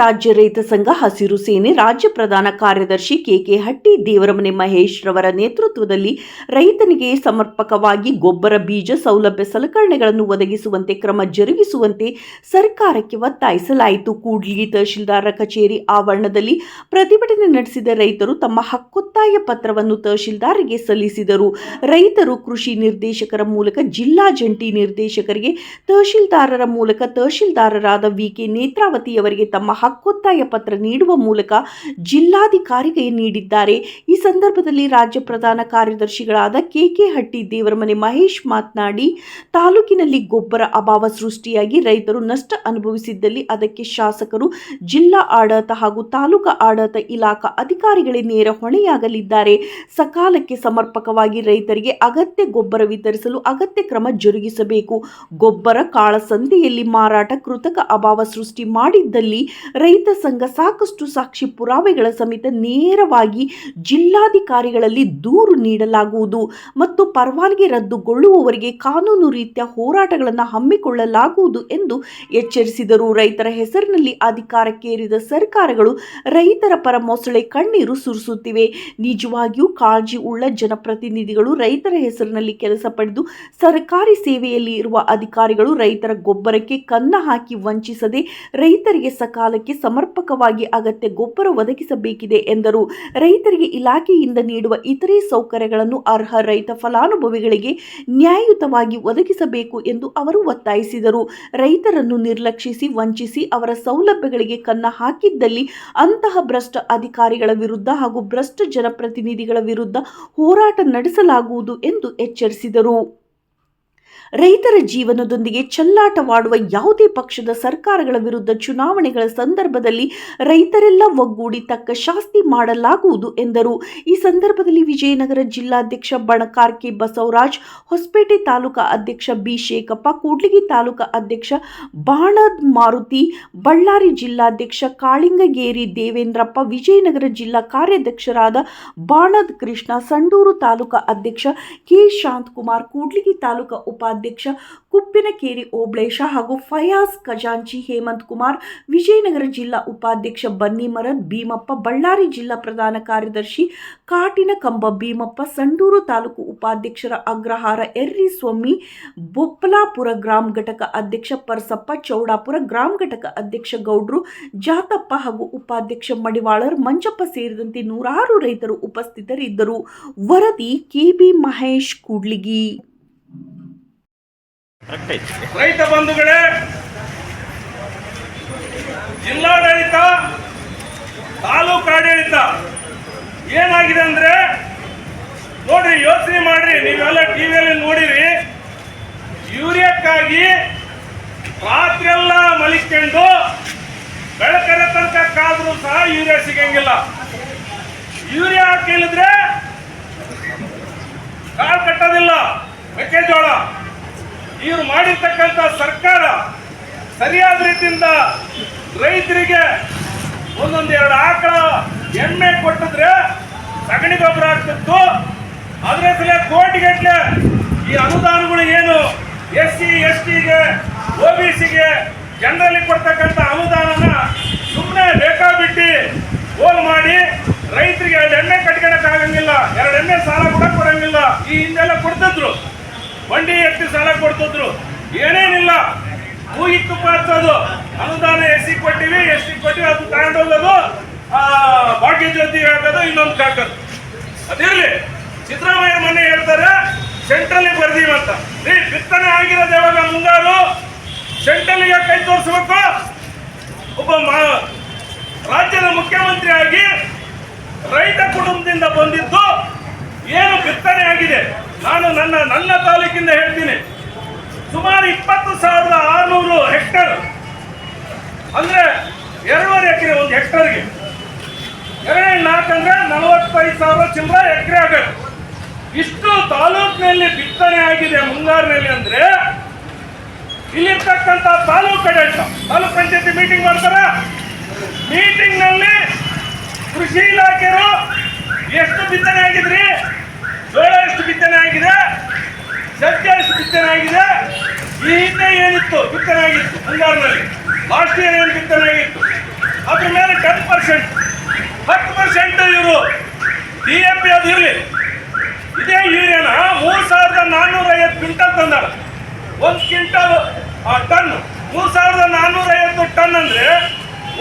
ರಾಜ್ಯ ರೈತ ಸಂಘ ಹಸಿರು ಸೇನೆ ರಾಜ್ಯ ಪ್ರಧಾನ ಕಾರ್ಯದರ್ಶಿ ಕೆಕೆ ಹಟ್ಟಿ, ದೇವರಮನೆ ಮಹೇಶ್ ರವರ ನೇತೃತ್ವದಲ್ಲಿ ರೈತನಿಗೆ ಸಮರ್ಪಕವಾಗಿ ಗೊಬ್ಬರ, ಬೀಜ ಸೌಲಭ್ಯ ಸಲಕರಣೆಗಳನ್ನು ಒದಗಿಸುವಂತೆ, ಕ್ರಮ ಜರುಗಿಸುವಂತೆ ಸರ್ಕಾರಕ್ಕೆ ಒತ್ತಾಯಿಸಲಾಯಿತು. ಕೂಡ್ಲಿ ತಹಶೀಲ್ದಾರರ ಕಚೇರಿ ಆವರಣದಲ್ಲಿ ಪ್ರತಿಭಟನೆ ನಡೆಸಿದ ರೈತರು ತಮ್ಮ ಹಕ್ಕೊತ್ತಾಯ ಪತ್ರವನ್ನು ತಹಶೀಲ್ದಾರ್ಗೆ ಸಲ್ಲಿಸಿದರು. ರೈತರು ಕೃಷಿ ನಿರ್ದೇಶಕರ ಮೂಲಕ, ಜಿಲ್ಲಾ ಜಂಟಿ ನಿರ್ದೇಶಕರಿಗೆ, ತಹಶೀಲ್ದಾರರ ಮೂಲಕ ತಹಶೀಲ್ದಾರರಾದ ವಿಕೆ ನೇತ್ರಾವತಿಯವರಿಗೆ ತಮ್ಮ ಹಕ್ಕೊತ್ತಾಯ ಪತ್ರ ನೀಡುವ ಮೂಲಕ ಜಿಲ್ಲಾಧಿಕಾರಿಗೆ ನೀಡಿದ್ದಾರೆ. ಈ ಸಂದರ್ಭದಲ್ಲಿ ರಾಜ್ಯ ಪ್ರಧಾನ ಕಾರ್ಯದರ್ಶಿಗಳಾದ ಕೆಕೆ ಹಟ್ಟಿ, ದೇವರಮನೆ ಮಹೇಶ್ ಮಾತನಾಡಿ, ತಾಲೂಕಿನಲ್ಲಿ ಗೊಬ್ಬರ ಅಭಾವ ಸೃಷ್ಟಿಯಾಗಿ ರೈತರು ನಷ್ಟ ಅನುಭವಿಸಿದ್ದಲ್ಲಿ ಅದಕ್ಕೆ ಶಾಸಕರು, ಜಿಲ್ಲಾ ಆಡಳಿತ ಹಾಗೂ ತಾಲೂಕಾ ಆಡಳಿತ ಇಲಾಖಾ ಅಧಿಕಾರಿಗಳೇ ನೇರ ಹೊಣೆಯಾಗಲಿದ್ದಾರೆ. ಸಕಾಲಕ್ಕೆ ಸಮರ್ಪಕವಾಗಿ ರೈತರಿಗೆ ಅಗತ್ಯ ಗೊಬ್ಬರ ವಿತರಿಸಲು ಅಗತ್ಯ ಕ್ರಮ ಜರುಗಿಸಬೇಕು. ಗೊಬ್ಬರ ಕಾಳಸಂತೆಯಲ್ಲಿ ಮಾರಾಟ ಕೃತಕ ಅಭಾವ ಸೃಷ್ಟಿ ಮಾಡಿದ್ದಲ್ಲಿ ರೈತ ಸಂಘ ಸಾಕಷ್ಟು ಸಾಕ್ಷಿ ಪುರಾವೆಗಳ ಸಮೇತ ನೇರವಾಗಿ ಜಿಲ್ಲಾಧಿಕಾರಿಗಳಲ್ಲಿ ದೂರು ನೀಡಲಾಗುವುದು ಮತ್ತು ಪರವಾನಗಿ ರದ್ದುಗೊಳ್ಳುವವರಿಗೆ ಕಾನೂನು ರೀತಿಯ ಹೋರಾಟಗಳನ್ನು ಹಮ್ಮಿಕೊಳ್ಳಲಾಗುವುದು ಎಂದು ಎಚ್ಚರಿಸಿದರು. ರೈತರ ಹೆಸರಿನಲ್ಲಿ ಅಧಿಕಾರಕ್ಕೇರಿದ ಸರ್ಕಾರಗಳು ರೈತರ ಪರ ಮೊಸಳೆ ಕಣ್ಣೀರು ಸುರಿಸುತ್ತಿವೆ. ನಿಜವಾಗಿಯೂ ಕಾಳಜಿ ಉಳ್ಳ ಜನಪ್ರತಿನಿಧಿಗಳು ರೈತರ ಹೆಸರಿನಲ್ಲಿ ಕೆಲಸ ಪಡೆದು ಸರ್ಕಾರಿ ಸೇವೆಯಲ್ಲಿ ಇರುವ ಅಧಿಕಾರಿಗಳು ರೈತರ ಗೊಬ್ಬರಕ್ಕೆ ಕನ್ನ ಹಾಕಿ ವಂಚಿಸದೆ ರೈತರಿಗೆ ಸಕಾಲಕ್ಕೆ ಸಮರ್ಪಕವಾಗಿ ಅಗತ್ಯ ಗೊಬ್ಬರ ಒದಗಿಸಬೇಕಿದೆ ಎಂದರು. ರೈತರಿಗೆ ಇಲಾಖೆಯಿಂದ ನೀಡುವ ಇತರೆ ಸೌಕರ್ಯಗಳನ್ನು ಅರ್ಹ ರೈತ ಫಲಾನುಭವಿಗಳಿಗೆ ನ್ಯಾಯಯುತವಾಗಿ ಒದಗಿಸಬೇಕು ಎಂದು ಅವರು ಒತ್ತಾಯಿಸಿದರು. ರೈತರನ್ನು ನಿರ್ಲಕ್ಷಿಸಿ ವಂಚಿಸಿ ಅವರ ಸೌಲಭ್ಯಗಳಿಗೆ ಕನ್ನ ಹಾಕಿದ್ದಲ್ಲಿ ಅಂತಹ ಭ್ರಷ್ಟ ಅಧಿಕಾರಿಗಳ ವಿರುದ್ಧ ಹಾಗೂ ಭ್ರಷ್ಟ ಜನಪ್ರತಿನಿಧಿಗಳ ವಿರುದ್ಧ ಹೋರಾಟ ನಡೆಸಲಾಗುವುದು ಎಂದು ಎಚ್ಚರಿಸಿದರು. ರೈತರ ಜೀವನದೊಂದಿಗೆ ಚಲ್ಲಾಟವಾಡುವ ಯಾವುದೇ ಪಕ್ಷದ ಸರ್ಕಾರಗಳ ವಿರುದ್ಧ ಚುನಾವಣೆಗಳ ಸಂದರ್ಭದಲ್ಲಿ ರೈತರೆಲ್ಲ ಒಗ್ಗೂಡಿ ತಕ್ಕ ಶಾಸ್ತಿ ಮಾಡಲಾಗುವುದು ಎಂದರು. ಈ ಸಂದರ್ಭದಲ್ಲಿ ವಿಜಯನಗರ ಜಿಲ್ಲಾಧ್ಯಕ್ಷ ಬಣಕಾರ್ ಕೆ ಬಸವರಾಜ್, ಹೊಸಪೇಟೆ ತಾಲೂಕಾ ಅಧ್ಯಕ್ಷ ಬಿ ಶೇಖಪ್ಪ, ಕೂಡ್ಲಿಗಿ ತಾಲೂಕಾ ಅಧ್ಯಕ್ಷ ಬಾಣದ್ ಮಾರುತಿ, ಬಳ್ಳಾರಿ ಜಿಲ್ಲಾಧ್ಯಕ್ಷ ಕಾಳಿಂಗಗೇರಿ ದೇವೇಂದ್ರಪ್ಪ, ವಿಜಯನಗರ ಜಿಲ್ಲಾ ಕಾರ್ಯಾಧ್ಯಕ್ಷರಾದ ಬಾಣದ್ ಕೃಷ್ಣ, ಸಂಡೂರು ತಾಲೂಕಾ ಅಧ್ಯಕ್ಷ ಕೆ ಶಾಂತಕುಮಾರ್, ಕೂಡ್ಲಿಗಿ ತಾಲೂಕಾ ಉಪಾಧ್ಯಕ್ಷ ಕುಪ್ಪಿನಕೇರಿ ಓಬ್ಳೇಶ ಹಾಗೂ ಫಯಾಜ್ ಖಜಾಂಚಿ ಹೇಮಂತ್ ಕುಮಾರ್, ವಿಜಯನಗರ ಜಿಲ್ಲಾ ಉಪಾಧ್ಯಕ್ಷ ಬನ್ನಿಮರದ್ ಭೀಮಪ್ಪ ಬಳ್ಳಾರಿ ಜಿಲ್ಲಾ ಪ್ರಧಾನ ಕಾರ್ಯದರ್ಶಿ ಕಾಟಿನ ಕಂಬ ಭೀಮಪ್ಪ ಸಂಡೂರು ತಾಲೂಕು ಉಪಾಧ್ಯಕ್ಷರ ಅಗ್ರಹಾರ ಎರ್ರಿ ಸ್ವಾಮಿ, ಬೊಪ್ಪಲಾಪುರ ಗ್ರಾಮ ಘಟಕ ಅಧ್ಯಕ್ಷ ಪರಸಪ್ಪ, ಚೌಡಾಪುರ ಗ್ರಾಮ ಘಟಕ ಅಧ್ಯಕ್ಷ ಗೌಡ್ರು, ಜಾತಪ್ಪ ಹಾಗೂ ಉಪಾಧ್ಯಕ್ಷ ಮಡಿವಾಳರ್, ಮಂಜಪ್ಪ ಸೇರಿದಂತೆ ನೂರಾರು ರೈತರು ಉಪಸ್ಥಿತರಿದ್ದರು. ವರದಿ ಕೆಬಿ ಮಹೇಶ್ ಕೂಡ್ಲಿಗಿ. ರೈತ ಬಂಧುಗಳೇ, ಜಿಲ್ಲಾಡಳಿತ, ತಾಲೂಕು ಆಡಳಿತ ಏನಾಗಿದೆ ಅಂದ್ರೆ, ನೋಡ್ರಿ, ಯೋಚನೆ ಮಾಡ್ರಿ, ನೀವೆಲ್ಲ ಟಿವಿಯಲ್ಲಿ ನೋಡಿರಿ, ಯೂರಿಯಾಕ್ಕಾಗಿ ರಾತ್ರಿಯೆಲ್ಲ ಮಲಿಕೊಂಡು ಬೆಳಕರ ತನಕ ಕಾದ್ರೂ ಸಹ ಯೂರಿಯಾ ಸಿಗಂಗಿಲ್ಲ. ಯೂರಿಯಾ ಹಾಕಿಲ್ಲದ್ರೆ ಕಾಳು ಕಟ್ಟೋದಿಲ್ಲ. ಮೆಕ್ಕೆಜೋಳ ಇವ್ರು ಮಾಡಿರ್ತಕ್ಕಂಥ ಸರ್ಕಾರ ಸರಿಯಾದ ರೀತಿಯಿಂದ ರೈತರಿಗೆ ಒಂದೊಂದು ಎರಡು ಆಕಳ ಎಣ್ಣೆ ಕೊಟ್ಟಿದ್ರೆ ಸಗಣಿ ಗೊಬ್ಬರ ಆಗ್ತಿತ್ತು. ಅದ್ರ ಸಲ ಕೋಟಿಗಟ್ಟಲೆ ಈ ಅನುದಾನಗಳು ಏನು? ಎಸ್ ಸಿ ಎಸ್ ಟಿಗೆ ಒ ಬಿ ಸಿಗೆ ಜನರಲ್ಲಿ ಕೊಡ್ತಕ್ಕಂಥ ಅನುದಾನನ ಸುಮ್ಮನೆ ಬೇಕಾಬಿಟ್ಟು ಹೋಲ್ ಮಾಡಿ ರೈತರಿಗೆ ಎರಡು ಎಣ್ಣೆ ಕಟ್ಕೊಳಕ್ಕಾಗಂಗಿಲ್ಲ. ಎರಡು ಎಣ್ಣೆ ಸಾಲ ಕೂಡ ಕೊಡಂಗಿಲ್ಲ ಈ ಹಿಂದೆಲ್ಲ ಕೊಡ್ತಿದ್ರು ಬಂಡಿ ಎತ್ತಿ ಸಾಲ ಕೊಡ್ತಿದ್ರು. ಏನೇನಿಲ್ಲ. ಕೂಗಿ ತುಪ್ಪ ಅನುದಾನ ಎಸ್ ಸಿ ಕೊಟ್ಟಿವಿ ಎಸ್ ಸಿ ಕೊಟ್ಟಿವಿ, ಅದು ತಗೊಂಡೋಗೋದು ಭಾಗ್ಯ ಜ್ಯೋತಿ ಹಾಕೋದು ಇನ್ನೊಂದು ಹಾಕೋದು ಅದಿರಲಿ, ಸಿದ್ದರಾಮಯ್ಯ ಮೊನ್ನೆ ಹೇಳ್ತಾರೆ, ಸೆಂಟ್ರಲ್ಲಿ ಬರ್ದೀವಿ ಅಂತ. ರೀ ಬಿತ್ತನೆ ಆಗಿರೋದು ಯಾವಾಗ? ಮುಂಗಾರು? ಸೆಂಟ್ರಲ್ಗೆ ಕೈ ತೋರಿಸ್ಬೇಕು? ಒಬ್ಬ ರಾಜ್ಯದ ಮುಖ್ಯಮಂತ್ರಿ ಆಗಿ ರೈತ ಕುಟುಂಬದಿಂದ ಬಂದಿದ್ದು, ಏನು ಬಿತ್ತನೆ ಆಗಿದೆ? ನಾನು ನನ್ನ ನನ್ನ ತಾಲೂಕಿಂದ ಹೇಳ್ತೀನಿ. ಸುಮಾರು ಇಪ್ಪತ್ತು ಸಾವಿರದ ಆರುನೂರು ಹೆಕ್ಟರ್. ಅಂದ್ರೆ ಎರಡೂವರೆ ಎಕರೆ ಒಂದು ಹೆಕ್ಟರ್ಗೆ. ಎರಡು ನಾಲ್ಕು ಅಂದರೆ ನಲವತ್ತೈದು ಸಾವಿರ ಚಿಲ್ಲರ ಎಕರೆ ಆಗಬೇಕು ಇಷ್ಟು ತಾಲೂಕಿನಲ್ಲಿ ಬಿತ್ತನೆ ಆಗಿದೆ ಮುಂಗಾರಿನಲ್ಲಿ ಅಂದ್ರೆ, ಇಲ್ಲಿರ್ತಕ್ಕಂಥ ತಾಲೂಕು ಆಡಳಿತ, ತಾಲೂಕ್ ಪಂಚಾಯತಿ ಮೀಟಿಂಗ್ ಮಾಡ್ತಾರ? ಮೀಟಿಂಗ್ನಲ್ಲಿ ಕೃಷಿ ಇಲಾಖೆಯರು ಎಷ್ಟು ಬಿತ್ತನೆ ಆಗಿದ್ರಿ ಜೋಳ ಎಷ್ಟು ಬಿತ್ತನೆ ಆಗಿದೆ ಬಿತ್ತನೆಯಾಗಿದೆ ಬಿತ್ತನೆ ಆಗಿದೆ ಈ ಹಿಂದೆ ಏನಿತ್ತು? ಬಿತ್ತನೆ ಆಗಿತ್ತು ಮುಂಗಾರಿನಲ್ಲಿ. ಲಾಸ್ಟ್ ಇಯರ್ ಏನು ಬಿತ್ತನೆ ಆಗಿತ್ತು ಅದ್ರ ಮೇಲೆ ಟೆನ್ ಪರ್ಸೆಂಟ್ ಹತ್ತು ಪರ್ಸೆಂಟ್ ಇವರು. ಡಿ ಎ ಪಿ ಅದು ಇರಲಿ. ಇದೇ ಯೂರಿಯಾನ ಮೂರು ಸಾವಿರದ ನಾನ್ನೂರ ಐವತ್ತು ಕ್ವಿಂಟಲ್ ತಂದಾರ. ಒಂದು ಕ್ವಿಂಟಲ್ ಟನ್. ಮೂರು ಸಾವಿರದ ನಾನ್ನೂರ ಐವತ್ತು ಟನ್ ಅಂದ್ರೆ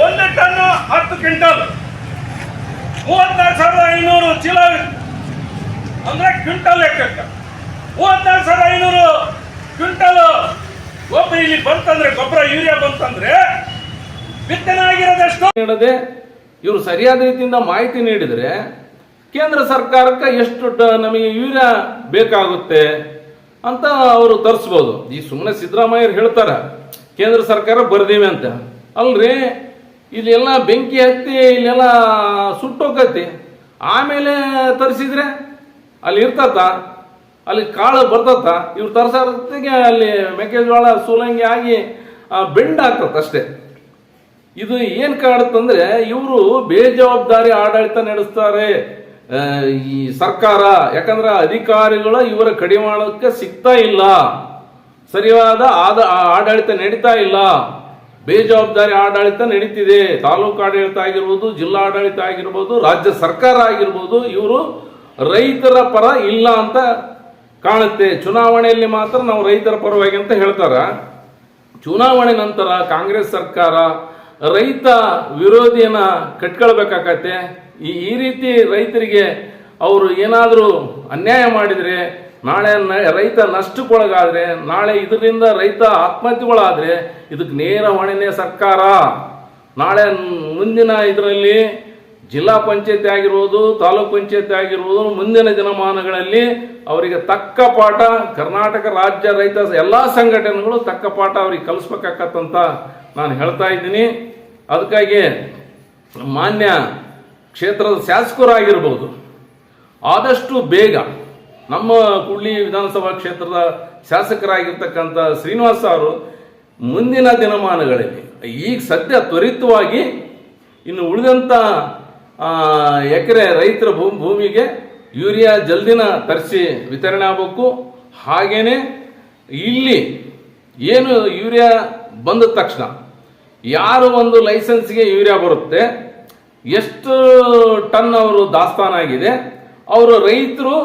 ಒಂದು ಟನ್ ಹತ್ತು ಕ್ವಿಂಟಲ್. ಮೂವತ್ನಾಲ್ಕು ಸಾವಿರದ ಐನೂರು ಚೀಲ ಅಂದ್ರೆ ಕ್ವಿಂಟಲ್ ಲೆಕ್ಕಕ್ಕೆ ಮೂವತ್ನಾಲ್ಕು ಸಾವಿರದ ಐನೂರು ಕ್ವಿಂಟಲ್ ಗೊಬ್ಬರ ಇಲ್ಲಿ ಬಂತಂದ್ರೆ ಗೊಬ್ಬರ, ಯೂರಿಯಾ ಬಂತಂದ್ರೆ ಬಿತ್ತನೆ ಆಗಿರೋದಷ್ಟು ನೀಡದೆ ಇವರು ಸರಿಯಾದ ರೀತಿಯಿಂದ ಮಾಹಿತಿ ನೀಡಿದರೆ ಕೇಂದ್ರ ಸರ್ಕಾರಕ್ಕೆ ಎಷ್ಟು ನಮಗೆ ಯೂರಿಯಾ ಬೇಕಾಗುತ್ತೆ ಅಂತ ಅವರು ತರಿಸ್ಬೋದು. ಈ ಸುಮ್ಮನೆ ಸಿದ್ದರಾಮಯ್ಯರು ಹೇಳ್ತಾರೆ, ಕೇಂದ್ರ ಸರ್ಕಾರ ಬರ್ದೀವಿ ಅಂತ. ಅಲ್ರಿ, ಇಲ್ಲೆಲ್ಲ ಬೆಂಕಿ ಹತ್ತಿ, ಇಲ್ಲೆಲ್ಲ ಸುಟ್ಟೋಗತಿ. ಆಮೇಲೆ ತರಿಸಿದ್ರೆ ಅಲ್ಲಿ ಇರ್ತತ ಅಲ್ಲಿ ಕಾಳು ಬರ್ತತ್ತ ಇವ್ರು ತರ್ಸೋತ್ತಿಗೆ ಅಲ್ಲಿ ಮೆಕ್ಕೆಜೋಳ, ಸೂಲಂಗಿ ಆಗಿ ಬೆಂಡ್ ಆಗ್ತದೆ ಅಷ್ಟೇ. ಇದು ಏನ್ ಕಾಡುತ್ತಂದ್ರೆ, ಇವರು ಬೇಜವಾಬ್ದಾರಿ ಆಡಳಿತ ನಡೆಸ್ತಾರೆ. ಈ ಸರ್ಕಾರ, ಯಾಕಂದ್ರೆ ಅಧಿಕಾರಿಗಳು ಇವರ ಕಡಿವಾಣಕ್ಕೆ ಸಿಗ್ತಾ ಇಲ್ಲ. ಸರಿಯಾದ ಆದ ಆಡಳಿತ ನಡೀತಾ ಇಲ್ಲ. ಬೇಜವಾಬ್ದಾರಿ ಆಡಳಿತ ನಡೀತಿದೆ. ತಾಲೂಕು ಆಡಳಿತ ಆಗಿರ್ಬೋದು, ಜಿಲ್ಲಾ ಆಡಳಿತ ಆಗಿರ್ಬೋದು, ರಾಜ್ಯ ಸರ್ಕಾರ ಆಗಿರ್ಬೋದು, ಇವರು ರೈತರ ಪರ ಇಲ್ಲ ಅಂತ ಕಾಣುತ್ತೆ. ಚುನಾವಣೆಯಲ್ಲಿ ಮಾತ್ರ ನಾವು ರೈತರ ಪರವಾಗಿ ಅಂತ ಹೇಳ್ತಾರ. ಚುನಾವಣೆ ನಂತರ ಕಾಂಗ್ರೆಸ್ ಸರ್ಕಾರ ರೈತ ವಿರೋಧಿಯನ್ನ ಕಟ್ಕೊಳ್ಬೇಕಾಗತ್ತೆ. ಈ ಈ ರೀತಿ ರೈತರಿಗೆ ಅವರು ಏನಾದರೂ ಅನ್ಯಾಯ ಮಾಡಿದರೆ, ನಾಳೆ ರೈತ ನಷ್ಟಕ್ಕೊಳಗಾದರೆ, ನಾಳೆ ಇದರಿಂದ ರೈತ ಆತ್ಮಹತ್ಯೆಗಳಾದರೆ, ಇದಕ್ಕೆ ನೇರ ಹೊಣೆನೇ ಸರ್ಕಾರ. ನಾಳೆ ಮುಂದಿನ ಇದರಲ್ಲಿ ಜಿಲ್ಲಾ ಪಂಚಾಯತಿ ಆಗಿರುವುದು, ತಾಲೂಕ್ ಪಂಚಾಯತಿ ಆಗಿರುವುದು, ಮುಂದಿನ ದಿನಮಾನಗಳಲ್ಲಿ ಅವರಿಗೆ ತಕ್ಕ ಪಾಠ, ಕರ್ನಾಟಕ ರಾಜ್ಯ ರೈತ ಎಲ್ಲ ಸಂಘಟನೆಗಳು ತಕ್ಕ ಪಾಠ ಅವ್ರಿಗೆ ಕಲಿಸ್ಬೇಕಾಗತ್ತಂತ ನಾನು ಹೇಳ್ತಾ ಇದ್ದೀನಿ. ಅದಕ್ಕಾಗಿ ಮಾನ್ಯ ಕ್ಷೇತ್ರದ ಶಾಸಕರಾಗಿರ್ಬೋದು. ಆದಷ್ಟು ಬೇಗ ನಮ್ಮ ಕುಳ್ಳಿ ವಿಧಾನಸಭಾ ಕ್ಷೇತ್ರದ ಶಾಸಕರಾಗಿರ್ತಕ್ಕಂಥ ಶ್ರೀನಿವಾಸ ಅವರು ಮುಂದಿನ ದಿನಮಾನಗಳಲ್ಲಿ, ಈಗ ಸದ್ಯ ತ್ವರಿತವಾಗಿ ಇನ್ನು ಉಳಿದಂಥ ಎಕರೆ ರೈತರ ಭೂಮಿಗೆ ಯೂರಿಯಾ ಜಲ್ದಿನ ತರಿಸಿ ವಿತರಣೆ ಆಗಬೇಕು. ಹಾಗೇನೆ ಇಲ್ಲಿ ಏನು ಯೂರಿಯಾ ಬಂದ ತಕ್ಷಣ ಯಾರು ಒಂದು ಲೈಸೆನ್ಸ್ಗೆ ಯೂರಿಯಾ ಬರುತ್ತೆ, ಎಷ್ಟು ಟನ್ ಅವರು ದಾಸ್ತಾನಾಗಿದೆ ಅವರು ರೈತರು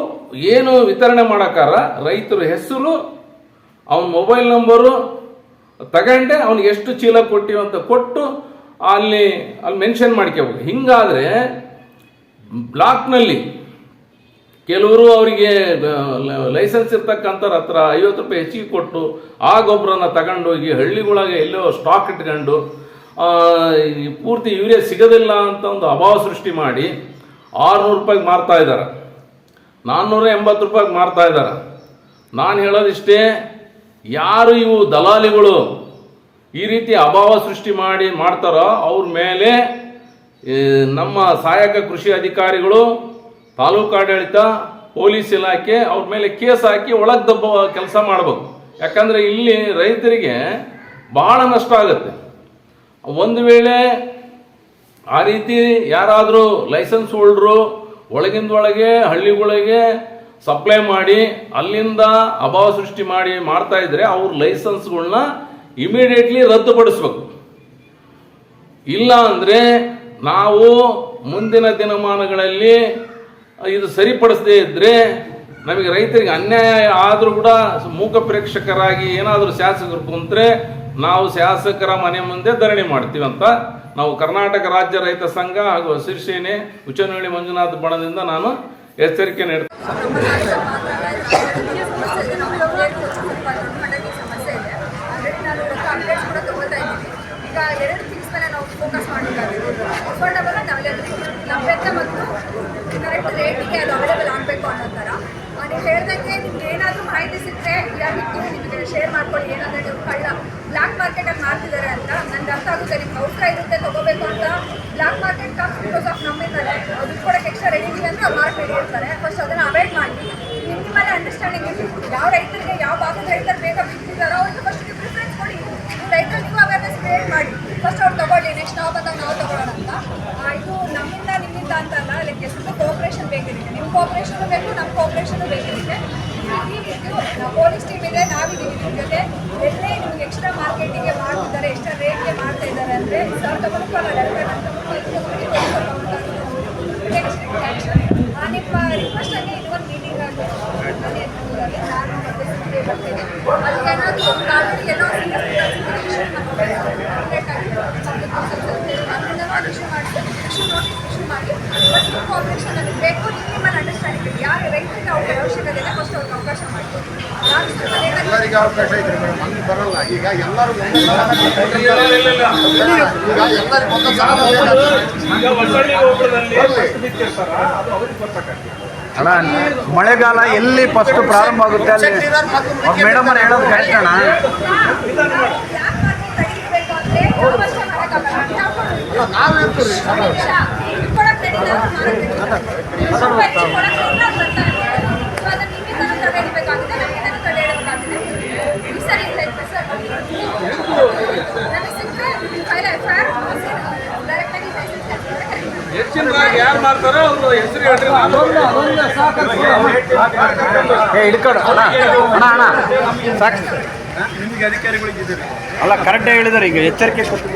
ಏನು ವಿತರಣೆ ಮಾಡೋಕ್ಕಾರ, ರೈತರ ಹೆಸರು, ಅವನ ಮೊಬೈಲ್ ನಂಬರು ತಗೊಂಡೆ, ಅವ್ನಿಗೆ ಎಷ್ಟು ಚೀಲ ಕೊಟ್ಟಿವಂತ ಕೊಟ್ಟು ಅಲ್ಲಿ ಅಲ್ಲಿ ಮೆನ್ಷನ್ ಮಾಡ್ಕೋಬೇಕು ಹಿಂಗಾದರೆ, ಬ್ಲಾಕ್ನಲ್ಲಿ ಕೆಲವರು ಅವರಿಗೆ ಲೈಸೆನ್ಸ್ ಇರ್ತಕ್ಕಂಥವ್ರ ಹತ್ರ ಐವತ್ತು ರೂಪಾಯಿ ಹೆಚ್ಚಿಗೆ ಕೊಟ್ಟು ಆ ಗೊಬ್ಬರನ ತಗೊಂಡೋಗಿ ಹಳ್ಳಿಗಳಾಗೆ ಎಲ್ಲೋ ಸ್ಟಾಕ್ ಇಟ್ಕೊಂಡು ಪೂರ್ತಿ ಯೂರಿಯಾ ಸಿಗೋದಿಲ್ಲ ಅಂತ ಒಂದು ಅಭಾವ ಸೃಷ್ಟಿ ಮಾಡಿ ಆರುನೂರು ರೂಪಾಯಿಗೆ ಮಾರ್ತಾ ಇದ್ದಾರೆ. ನಾನ್ನೂರ ಎಂಬತ್ತು ರೂಪಾಯಿಗೆ ಮಾರ್ತಾ ಇದ್ದಾರೆ. ನಾನು ಹೇಳೋದಿಷ್ಟೇ, ಯಾರು ಇವು ದಲಾಲಿಗಳು? ಈ ರೀತಿ ಅಭಾವ ಸೃಷ್ಟಿ ಮಾಡಿ ಮಾಡ್ತಾರೋ, ಅವ್ರ ಮೇಲೆ ನಮ್ಮ ಸಹಾಯಕ ಕೃಷಿ ಅಧಿಕಾರಿಗಳು, ತಾಲೂಕು ಆಡಳಿತ, ಪೊಲೀಸ್ ಇಲಾಖೆ, ಅವ್ರ ಮೇಲೆ ಕೇಸ್ ಹಾಕಿ ಒಳಗೆ ದಬ್ಬ ಕೆಲಸ ಮಾಡಬೇಕು. ಯಾಕಂದರೆ ಇಲ್ಲಿ ರೈತರಿಗೆ ಭಾಳ ನಷ್ಟ ಆಗುತ್ತೆ. ಒಂದು ವೇಳೆ ಆ ರೀತಿ ಯಾರಾದರೂ ಲೈಸೆನ್ಸ್ ಹೋಲ್ಡ್ರು ಒಳಗಿಂದೊಳಗೆ ಹಳ್ಳಿಗಳಿಗೆ ಸಪ್ಲೈ ಮಾಡಿ, ಅಲ್ಲಿಂದ ಅಭಾವ ಸೃಷ್ಟಿ ಮಾಡಿ ಮಾಡ್ತಾ ಇದ್ರೆ ಅವ್ರ ಲೈಸೆನ್ಸ್ಗಳನ್ನ ಇಮಿಡಿಯೇಟ್ಲಿ ರದ್ದುಪಡಿಸ್ಬೇಕು. ಇಲ್ಲ ಅಂದರೆ ನಾವು ಮುಂದಿನ ದಿನಮಾನಗಳಲ್ಲಿ ಇದು ಸರಿಪಡಿಸದೇ ಇದ್ದರೆ ನಮಗೆ ರೈತರಿಗೆ ಅನ್ಯಾಯ ಆದರೂ ಕೂಡ ಮೂಕ ಪ್ರೇಕ್ಷಕರಾಗಿ ಏನಾದರೂ ಶಾಸಕರು ಕುಂತ್ರೆ ನಾವು ಶಾಸಕರ ಮನೆ ಮುಂದೆ ಧರಣಿ ಮಾಡ್ತೀವಿ ಅಂತ ನಾವು ಕರ್ನಾಟಕ ರಾಜ್ಯ ರೈತ ಸಂಘ ಹಾಗೂ ಹಸಿರು ಸೇನೆ ಉಚ್ಚನಹಳ್ಳಿ ಮಂಜುನಾಥ್ ಬಣದಿಂದ ನಾನು ಎಚ್ಚರಿಕೆ ನೀಡ್ತೀನಿ ಸಮಸ್ಯೆ ಇದೆ ಆಲ್ರೆಡಿ ನಾನು ಅಪ್ಡೇಟ್ಸ್ ಕೂಡ ತಗೊಳ್ತಾ ಇದ್ದೀನಿ ಈಗ ಎರಡು ಥಿಂಗ್ಸ್ ಮೇಲೆ ನಾವು ಫೋಕಸ್ ಮಾಡಬೇಕಾಗಿರೋದು ಅಫೋರ್ಡಬಲ್ ಆ್ಯಂಡ್ ಅವೈಲೇಬಲ್ ಲಭ್ಯತೆ ಮತ್ತು ಕರೆಕ್ಟ್ ರೇಟಿಗೆ ಅದು ಅವೈಲೇಬಲ್ ಆಗಬೇಕು ಅನ್ನೋ ಥರ. ನೀವು ಹೇಳ್ದಂಗೆ ನಿಮ್ಗೆ ಏನಾದರೂ ಮಾಹಿತಿ ಸಿಕ್ಕರೆ ಯಾರು ನಿಮಗೆ ಶೇರ್ ಮಾಡ್ಕೊಳ್ಳಿ ಏನಂದರೆ ನೀವು ಕಳ್ಳ ಬ್ಲ್ಯಾಕ್ ಮಾರ್ಕೆಟಲ್ಲಿ ಮಾಡ್ತಿದ್ದಾರೆ ಅಂತ ನನಗೆ ಅರ್ಥ ಆಗುತ್ತೆ. ನಿಮ್ಗೆ ಅವಸರ ಇರುತ್ತೆ, ತಗೋಬೇಕು ಅಂತ. Black market cost because of ನಮ್ಮಿಂದಲೇ ಅದು ಕೂಡ ಎಕ್ಸ್ಟ್ರಾ ರೆಡಿ ಅಂತ ಅವ್ರು ಮಾರ್ಕ್ ಫಸ್ಟ್ ಅದನ್ನು ಅವಾಯ್ಡ್ ಮಾಡಿ ನಿಮ್ಮ ಮೇಲೆ ಅಂಡರ್ಸ್ಟ್ಯಾಂಡಿಂಗ್ ಇರಬೇಕು ಯಾವ ರೈತರಿಗೆ ಯಾವ ಭಾಗದ ರೈತರು ಬೇಗ ಬಿತ್ತಿದ್ದಾರೋ ಅವ್ರಿಗೆ ಫಸ್ಟ್ ನೀವು ಪ್ರಿಫರೆನ್ಸ್ ಕೊಡಿ ನೀವು ರೈತರು ನೀವು ಅವೇರ್ನೆಸ್ ಕ್ರಿಯೇಟ್ ಮಾಡಿ ಫಸ್ಟ್ ಅವ್ರು ತಗೊಳ್ಳಿ ನೆಕ್ಸ್ಟ್ ನಾವು ಬಂದಾಗ ನಾವು ತಗೊಳ್ಳೋಣ ಅಂತ ಆ, ಇದು ನಮ್ಮಿಂದ ಕೋಆಪ್ರೇಷನ್ ಬೇಕು ನಮ್ಮ ಕೋಪರೇಷನ್ ಬೇಕಿರುತ್ತೆ ಪೊಲೀಸ್ ಟೀಮ್ ಇದೆ ನಾವಿದ್ದೀವಿ ನಿಮ್ಮ ಜೊತೆ ಎಲ್ಲೇ ನಿಮ್ಗೆ ಎಕ್ಸ್ಟ್ರಾ ಮಾರ್ಕೆಟಿಂಗ್ ಮಾಡ್ತಿದ್ದಾರೆ ಎಕ್ಸ್ಟ್ರಾ ರೇಟ್ಗೆ ಮಾಡ್ತಾ ಇದ್ದಾರೆ ಅಂದರೆ ಸರ್ ಆ ನಿಮ್ಮ ಇನ್ನೊಂದು ಮೀಟಿಂಗ್ ಆಗಿದೆ ನಾನು ಮತ್ತೆ ಏನೋ ಯಾರು ರೈತರಿಗೆ ಅವ್ರಿಗೆ ಫಸ್ಟ್ ಅವ್ರಿಗೆ ಅವಕಾಶ ಎಲ್ಲರಿಗೆ ಅವಕಾಶ ಮೇಡಮ್ ಹಂಗೆ ಬರಲ್ಲ. ಈಗ ಎಲ್ಲರೂ ಈಗ ಎಲ್ಲರಿಗೂ ಒಂದೇ ಸಲ ಮಳೆಗಾಲ ಎಲ್ಲಿ ಫಸ್ಟ್ ಪ್ರಾರಂಭ ಆಗುತ್ತೆ ಅಲ್ಲಿ? ಮೇಡಮ್ ಅವ್ರು ಹೇಳೋದು ನಾವು ಅಣ್ಣ ಯಾರು ಮಾಡ್ತಾರೋ ಅವ್ರ ಹೆಸರು ಹೇಳ್ರಿ ಅಣ್ಣ ಅಣ್ಣ ಸಾಕು ನಿಮಗೆ ಅಲ್ಲ ಕರೆಕ್ಟಾಗಿ ಹೇಳಿದಾರೆ, ಈಗ ಎಚ್ಚರಿಕೆ ಕೊಟ್ಟು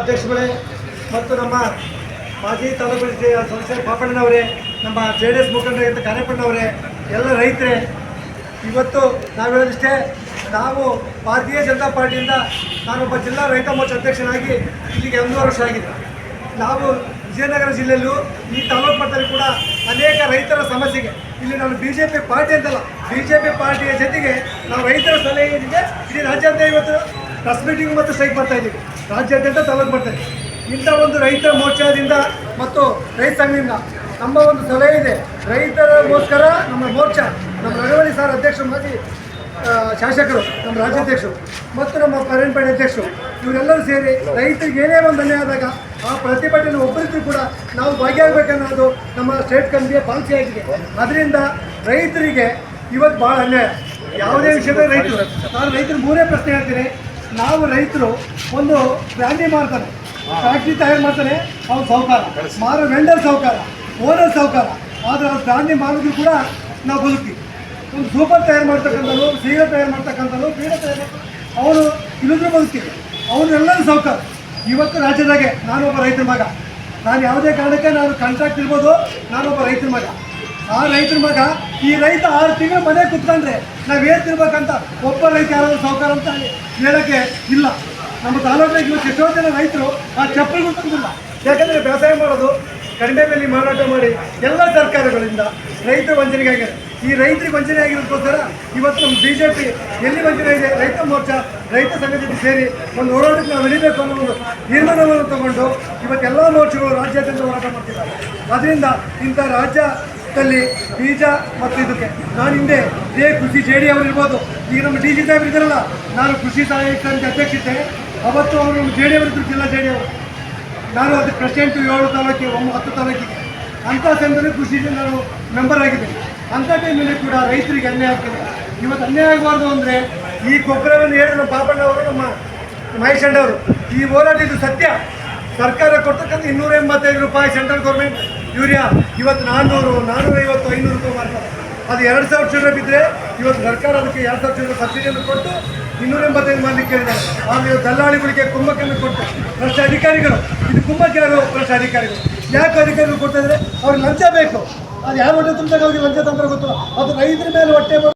ಅಧ್ಯಕ್ಷಗಳೇ ಮತ್ತು ನಮ್ಮ ಮಾಜಿ ತಾಲೂಕು ಸದಸ್ಯ ಪಾಪಣ್ಣನವರೇ, ನಮ್ಮ ಜೆ ಡಿ ಎಸ್ ಮುಖಂಡರಾಗಿದ್ದ ಕಾರ್ಯಪ್ಪಣ್ಣವರೇ ಎಲ್ಲ ರೈತರೇ, ಇವತ್ತು ನಾವು ಹೇಳೋದಿಷ್ಟೇ, ನಾವು ಭಾರತೀಯ ಜನತಾ ಪಾರ್ಟಿಯಿಂದ ನಾನೊಬ್ಬ ಜಿಲ್ಲಾ ರೈತ ಮೋರ್ಚಾ ಅಧ್ಯಕ್ಷನಾಗಿ ಇಲ್ಲಿಗೆ ಒಂದೂವರೆ ವರ್ಷ ಆಗಿದೆ. ನಾವು ವಿಜಯನಗರ ಜಿಲ್ಲೆಯಲ್ಲೂ ಈ ತಾಲೂಕು ಮಟ್ಟದಲ್ಲಿ ಕೂಡ ಅನೇಕ ರೈತರ ಸಮಸ್ಯೆಗೆ ಇಲ್ಲಿ ನಾನು ಬಿ ಜೆ ಪಿ ಪಾರ್ಟಿ ಅಂತಲ್ಲ ಬಿ ಜೆ ಪಿ ಪಾರ್ಟಿಯ ಜೊತೆಗೆ ನಾವು ರೈತರ ಸಲಹೆ ಏನಿದೆ ಇಡೀ ರಾಜ್ಯಾದ್ಯಂತ ಇವತ್ತು ಪ್ರೆಸ್ ಮೀಟಿಂಗ್ ಮತ್ತು ಸ್ಟ್ರೈಕ್ ಮಾಡ್ತಾ ಇದ್ದೀವಿ ರಾಜ್ಯಾದ್ಯಂತ ತಾಲೂಕು ಮಾಡ್ತಾ ಇದ್ದೀವಿ ಇಂಥ ಒಂದು ರೈತರ ಮೋರ್ಚಾದಿಂದ ಮತ್ತು ರೈತ ಸಂಘದಿಂದ ನಮ್ಮ ಒಂದು ಸಲಹೆ ಇದೆ. ರೈತರಿಗೋಸ್ಕರ ನಮ್ಮ ಮೋರ್ಚಾ, ನಮ್ಮ ನಡವಳಿ ಸರ್ ಅಧ್ಯಕ್ಷರು ಮಾಜಿ ಶಾಸಕರು, ನಮ್ಮ ರಾಜ್ಯಾಧ್ಯಕ್ಷರು ಮತ್ತು ನಮ್ಮ ಪರೇನ್ಪೇಟೆ ಅಧ್ಯಕ್ಷರು, ಇವರೆಲ್ಲರೂ ಸೇರಿ ರೈತರಿಗೆ ಏನೇ ಒಂದು ಅನ್ಯಾಯ ಆದಾಗ ಆ ಪ್ರತಿಭಟನೆ ಒಬ್ಬರಿಗೂ ಕೂಡ ನಾವು ಭಾಗಿಯಾಗಬೇಕನ್ನೋದು ನಮ್ಮ ಸ್ಟೇಟ್ ಕಮಿಟಿಯ ಪಾಲಿಸಿ ಆಗಿದೆ. ಅದರಿಂದ ರೈತರಿಗೆ ಇವತ್ತು ಭಾಳ ಅನ್ಯಾಯ. ಯಾವುದೇ ವಿಷಯದ ರೈತರು, ನಾನು ರೈತರು ಮೂರೇ ಪ್ರಶ್ನೆ ಹೇಳ್ತೀನಿ. ನಾವು ರೈತರು ಒಂದು ಬ್ರ್ಯಾಂಡಿ ಮಾಡ್ತಾನೆ ಫ್ಯಾಕ್ಟ್ರಿ ತಯಾರು ಮಾಡ್ತಾನೆ ಅವ್ನು ಸಾವುಕಾರ ಮಾರೋ ವೆಂಡರ್ ಸೌಕಾರ ಓನರ್ ಸಹಕಾರ. ಆದರೆ ಅವ್ರು ಬ್ರ್ಯಾಂಡಿ ಮಾಡೋದು ಕೂಡ ನಾವು ಬದುಕ್ತೀವಿ ಒಂದು ಸೂಪರ್ ತಯಾರು ಮಾಡ್ತಕ್ಕಂಥದ್ದು ಸೀರೆ ತಯಾರು ಮಾಡ್ತಕ್ಕಂಥದ್ದು ಬೀಡ ತಯಾರು ಅವನು ಇಲ್ಲದ್ರೂ ಬದುಕ್ತೀವಿ ಅವನ್ನೆಲ್ಲರೂ ಸಾಹುಕಾರ. ಇವತ್ತು ರಾಜ್ಯದಾಗೆ ನಾನೊಬ್ಬ ರೈತರ ಮಗ. ನಾನು ಯಾವುದೇ ಕಾರಣಕ್ಕೆ ನಾನು ಕಾಂಟ್ರಾಕ್ಟ್ ಇರ್ಬೋದು, ನಾನೊಬ್ಬ ರೈತರ ಮಗ. ಆ ರೈತರ ಮಗ ಈ ರೈತ ಆರು ತಿಂಗಳು ಮನೆ ಕುತ್ಕೊಂಡ್ರೆ ನಾವು ಏನು ತಿನ್ಬೇಕಂತ ಒಬ್ಬ ರೈತ ಯಾರಾದರೂ ಸಾವುಕಾರ ಅಂತ ಹೇಳೋಕ್ಕೆ ಇಲ್ಲ. ನಮ್ಮ ತಾಲೂಕಿನ ಇವತ್ತು ಎಷ್ಟೋ ಜನ ರೈತರು ಆ ಚಪ್ಪಲಿ ಕುತ್ಕೊಂಡಿಲ್ಲ ಯಾಕಂದರೆ ವ್ಯವಸಾಯ ಮಾಡೋದು ಕಡಿಮೆ ಬೆಲೆ ಮಾರಾಟ ಮಾಡಿ ಎಲ್ಲ ಸರ್ಕಾರಗಳಿಂದ ರೈತ ವಂಚನೆಗಾಗಿದೆ ಈ ರೈತರಿಗೆ ವಂಚನೆ ಆಗಿರೋದಕ್ಕೋಸ್ಕರ ಇವತ್ತು ನಮ್ಮ ಬಿ ಜೆ ಪಿ ಎಲ್ಲಿ ವಂಚನೆ ಇದೆ ರೈತ ಮೋರ್ಚಾ, ರೈತ ಸಂಘಟನೆ ಸೇರಿ ಒಂದು ಹೋರಾಟಕ್ಕೆ ನಾವು ನಡೀಬೇಕು ಅನ್ನೋ ಒಂದು ನಿರ್ಮಾಣವನ್ನು ತಗೊಂಡು ಇವತ್ತೆಲ್ಲ ಮೋರ್ಚಗಳು ರಾಜ್ಯಾದ್ಯಂತ ಹೋರಾಟ ಮಾಡ್ತಿದ್ದಾರೆ. ಅದರಿಂದ ಇಂಥ ರಾಜ್ಯದಲ್ಲಿ ಬೀಜ ಮತ್ತು ಇದಕ್ಕೆ ನಾನು ಹಿಂದೆ ಇದೇ ಕೃಷಿ ಜೆ ಡಿ ಅವರು ಇರ್ಬೋದು. ಈಗ ನಮ್ಮ ಡಿ ಜಿ ಸಾಹೇಬ್ ಇದ್ದಾರಲ್ಲ, ನಾನು ಕೃಷಿ ಸಹಾಯಕ ಅಂತ ಅಧ್ಯಕ್ಷತೆ ಅವತ್ತು ಅವರು ಜೆ ಡಿ ಅವರಿದ್ದರು ಜಿಲ್ಲಾ ಜೆ ಡಿ ಅವರು. ನಾನು ಅದು ಪ್ರೆಸಿಡೆಂಟ್ ಏಳು ತಾಲೂಕಿಗೆ ಒಂದು ಹತ್ತು ತಾಲೂಕಿಗೆ. ಅಂಥ ಸಮಯದಲ್ಲಿ ಕೃಷಿಗೆ ನಾನು ಮೆಂಬರ್ ಆಗಿದ್ದೇನೆ. ಅಂಥ ಟೈಮಲ್ಲಿ ಕೂಡ ರೈತರಿಗೆ ಅನ್ಯಾಯ ಆಗ್ತದೆ. ಇವತ್ತು ಅನ್ಯಾಯ ಆಗಬಾರ್ದು ಅಂದರೆ ಈ ಗೊಬ್ಬರವನ್ನು ಹೇಳಿದ ಅವರು, ನಮ್ಮ ಮಹೇಶ್ ಅಂಡವರು ಈ ಹೋರಾಟ ಇದು ಸತ್ಯ. ಸರ್ಕಾರ ಕೊಡ್ತಕ್ಕಂಥ ಇನ್ನೂರ ಎಂಬತ್ತೈದು ರೂಪಾಯಿ ಸೆಂಟ್ರಲ್ ಗೌರ್ಮೆಂಟ್ ಯೂರಿಯಾ, ಇವತ್ತು ನಾನ್ನೂರು ನಾನ್ನೂರೈವತ್ತು ಐನೂರು ರೂಪಾಯಿ ಮಾಡ್ತಾರೆ ಅದು ಎರಡು ಸಾವಿರ ಚೂರ ಬಿದ್ದರೆ ಇವತ್ತು ಸರ್ಕಾರ ಅದಕ್ಕೆ ಎರಡು ಸಾವಿರ ಚೂರ ಸಬ್ಸಿಡಿಯನ್ನು ಕೊಟ್ಟು ಇನ್ನೂರ ಎಂಬತ್ತೈದು ಮಾಡಲಿಕ್ಕೆ ಹೇಳಿದ್ದಾರೆ ಆಮೇಲೆ ದಲ್ಲಾಳಿಗಳಿಗೆ ಕುಂಭಕ್ಕೆ ಕೊಟ್ಟು ಭ್ರಷ್ಟ ಅಧಿಕಾರಿಗಳು, ಇದು ಕುಂಭಕ್ಕೆ ಭ್ರಷ್ಟ ಅಧಿಕಾರಿಗಳು. ಯಾಕೆ ಅಧಿಕಾರಿಗಳು ಕೊಡ್ತಾ ಇದ್ದಾರೆ? ಅವ್ರಿಗೆ ಲಂಚ ಬೇಕು. ಅದು ಯಾರು ಹೊಟ್ಟೆ ತುಂಬ ಲಂಚ ತಂತ್ರ ಗೊತ್ತು ಅದು ರೈತರ ಮೇಲೆ ಹೊಟ್ಟೆ